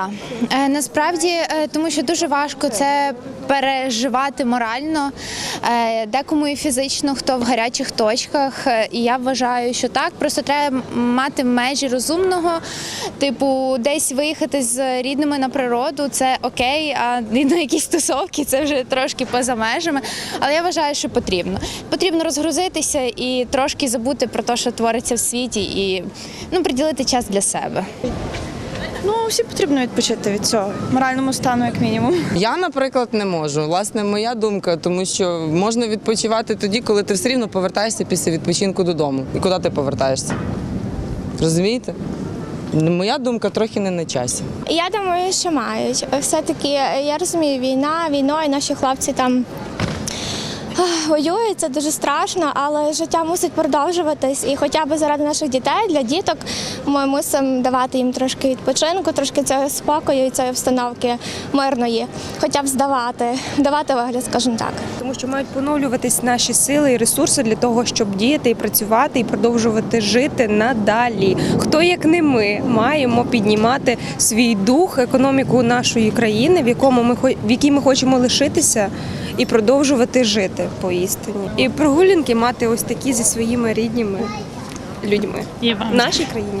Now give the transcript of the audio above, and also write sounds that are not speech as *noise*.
так. Е, Насправді, е, тому що дуже важко це переживати морально, е, декому і фізично, хто в гарячих точках. І я вважаю, що так. Просто треба мати межі розумного. Типу, десь виїхати з рідними на природу це окей, а *laughs* на якісь тусовки це вже трошки поза межами. Але я вважаю, що потрібно. Потрібно розгрузитися і трошки забути про те, що твориться в світі, і ну, приділити час для себе. Ну, всі потрібно відпочити від цього, моральному стану, як мінімум. Я, наприклад, не можу. Власне, моя думка, тому що можна відпочивати тоді, коли ти все рівно повертаєшся після відпочинку додому. І куди ти повертаєшся? Розумієте? Моя думка трохи не на часі. Я думаю, що мають. Все-таки я розумію, війна, війною наші хлопці там. Це дуже страшно, але життя мусить продовжуватись. І хоча б заради наших дітей, для діток, ми мусимо давати їм трошки відпочинку, трошки цього спокою і цієї обстановки мирної, хоча б здавати, давати вигляд, скажімо так. тому що мають поновлюватись наші сили і ресурси для того, щоб діяти і працювати і продовжувати жити надалі. Хто як не ми маємо піднімати свій дух, економіку нашої країни, в якому ми в якій ми хочемо лишитися і продовжувати жити поістині. І прогулянки мати ось такі зі своїми рідними людьми в нашій країні.